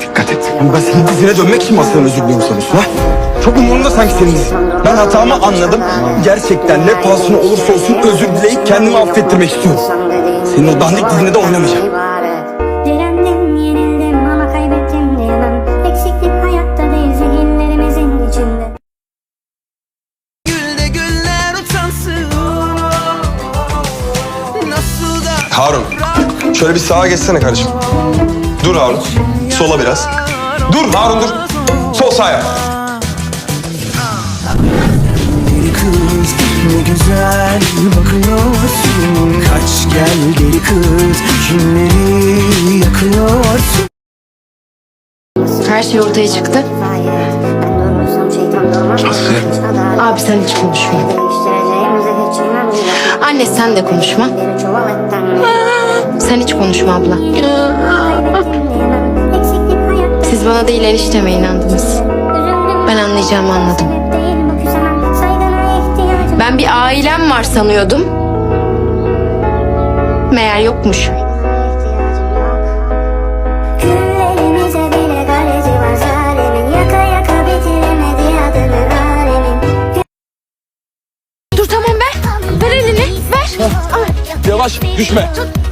Dikkat et. Yani ben senin dizine dönmek için mi aslan özür diliyorum sanıyorsun ha? Çok umurumda sanki senin dizin. Ben hatamı anladım. Gerçekten ne pahasına olursa olsun özür dileyip kendimi affettirmek istiyorum. Senin o dandik dizine de oynamayacağım. Harun şöyle bir sağa geçsene kardeşim. Dur Harun, sola biraz. Dur Harun dur. Sol sağ yap. Deli kız ne güzel bakıyorsun Kaç gel deli kız kimleri yakıyorsun Her şey ortaya çıktı. Abi sen hiç konuşma. Anne sen de konuşma. Sen hiç konuşma abla. Siz bana değil enişteme inandınız. Ben anlayacağımı anladım. Ben bir ailem var sanıyordum. Meğer yokmuş. Dur tamam ver. Ver elini. Ver. Yavaş, düşme. Tut.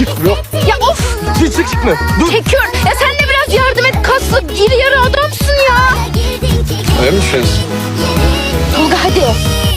Çık, yok. Ya of. Çık, çık, çıkma. Dur. Çekiyor. Ya sen de biraz yardım et. Kaslı iri yarı adamsın ya. Öyle mi düşünüyorsun? Tolga hadi.